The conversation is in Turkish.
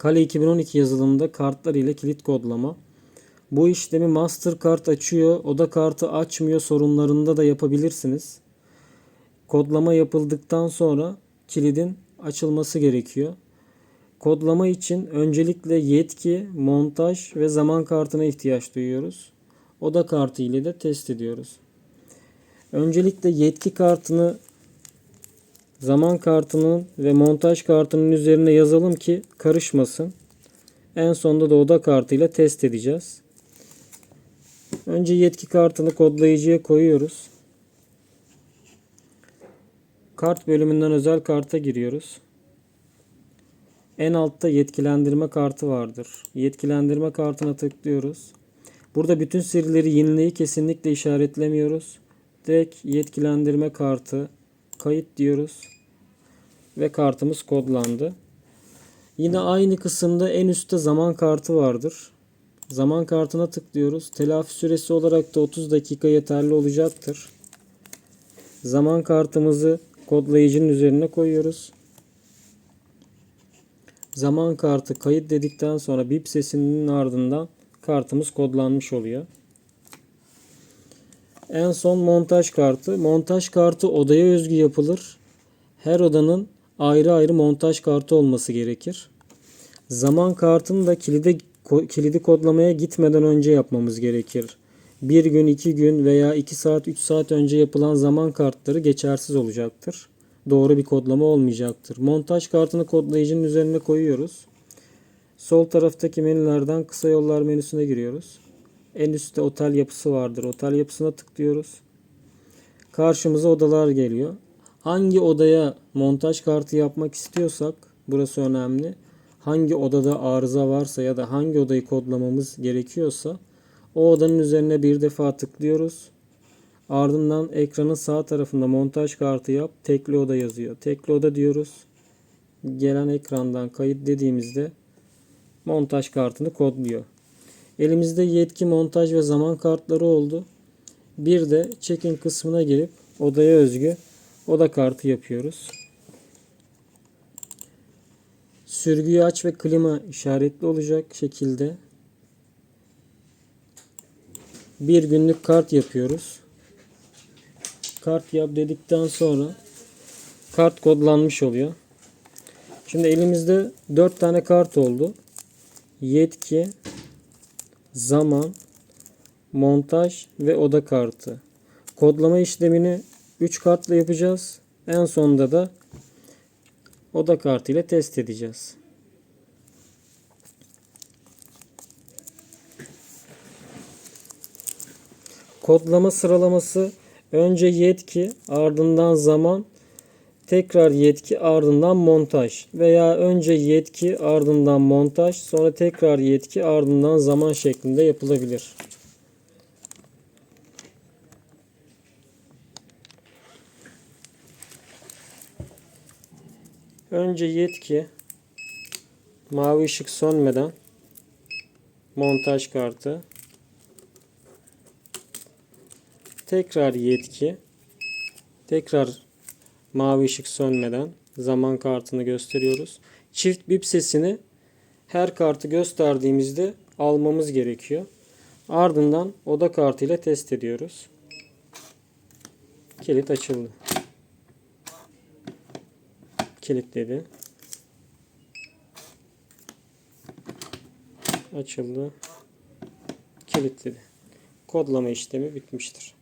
Kale 2012 yazılımında kartlar ile kilit kodlama. Bu işlemi master kart açıyor, oda kartı açmıyor sorunlarında da yapabilirsiniz. Kodlama yapıldıktan sonra kilidin açılması gerekiyor. Kodlama için öncelikle yetki, montaj ve zaman kartına ihtiyaç duyuyoruz. Oda kartı ile de test ediyoruz. Öncelikle yetki kartını zaman kartının ve montaj kartının üzerine yazalım ki karışmasın. En sonunda da oda kartıyla test edeceğiz. Önce yetki kartını kodlayıcıya koyuyoruz. Kart bölümünden özel karta giriyoruz. En altta yetkilendirme kartı vardır. Yetkilendirme kartına tıklıyoruz. Burada bütün serileri yenileyi kesinlikle işaretlemiyoruz. Direkt yetkilendirme kartı kayıt diyoruz. Ve kartımız kodlandı. Yine aynı kısımda en üstte zaman kartı vardır. Zaman kartına tıklıyoruz. Telafi süresi olarak da 30 dakika yeterli olacaktır. Zaman kartımızı kodlayıcının üzerine koyuyoruz. Zaman kartı kayıt dedikten sonra bip sesinin ardından kartımız kodlanmış oluyor. En son montaj kartı. Montaj kartı odaya özgü yapılır. Her odanın ayrı ayrı montaj kartı olması gerekir. Zaman kartını da kilide, kilidi kodlamaya gitmeden önce yapmamız gerekir. Bir gün, iki gün veya iki saat, üç saat önce yapılan zaman kartları geçersiz olacaktır. Doğru bir kodlama olmayacaktır. Montaj kartını kodlayıcının üzerine koyuyoruz. Sol taraftaki menülerden kısa yollar menüsüne giriyoruz. En üstte otel yapısı vardır. Otel yapısına tıklıyoruz. Karşımıza odalar geliyor. Hangi odaya montaj kartı yapmak istiyorsak burası önemli. Hangi odada arıza varsa ya da hangi odayı kodlamamız gerekiyorsa o odanın üzerine bir defa tıklıyoruz. Ardından ekranın sağ tarafında montaj kartı yap, tekli oda yazıyor. Tekli oda diyoruz. Gelen ekrandan kayıt dediğimizde montaj kartını kodluyor. Elimizde yetki, montaj ve zaman kartları oldu. Bir de check-in kısmına gelip odaya özgü oda kartı yapıyoruz. Sürgüyü aç ve klima işaretli olacak şekilde bir günlük kart yapıyoruz. Kart yap dedikten sonra kart kodlanmış oluyor. Şimdi elimizde 4 tane kart oldu. Yetki, zaman, montaj ve oda kartı. Kodlama işlemini 3 kartla yapacağız. En sonunda da oda kartı ile test edeceğiz. Kodlama sıralaması önce yetki, ardından zaman, tekrar yetki, ardından montaj veya önce yetki, ardından montaj, sonra tekrar yetki, ardından zaman şeklinde yapılabilir. Önce yetki mavi ışık sönmeden montaj kartı tekrar yetki tekrar mavi ışık sönmeden zaman kartını gösteriyoruz. Çift bip sesini her kartı gösterdiğimizde almamız gerekiyor. Ardından oda kartı ile test ediyoruz. Kilit açıldı. Kilitledi. Açıldı. Kilitledi. Kodlama işlemi bitmiştir.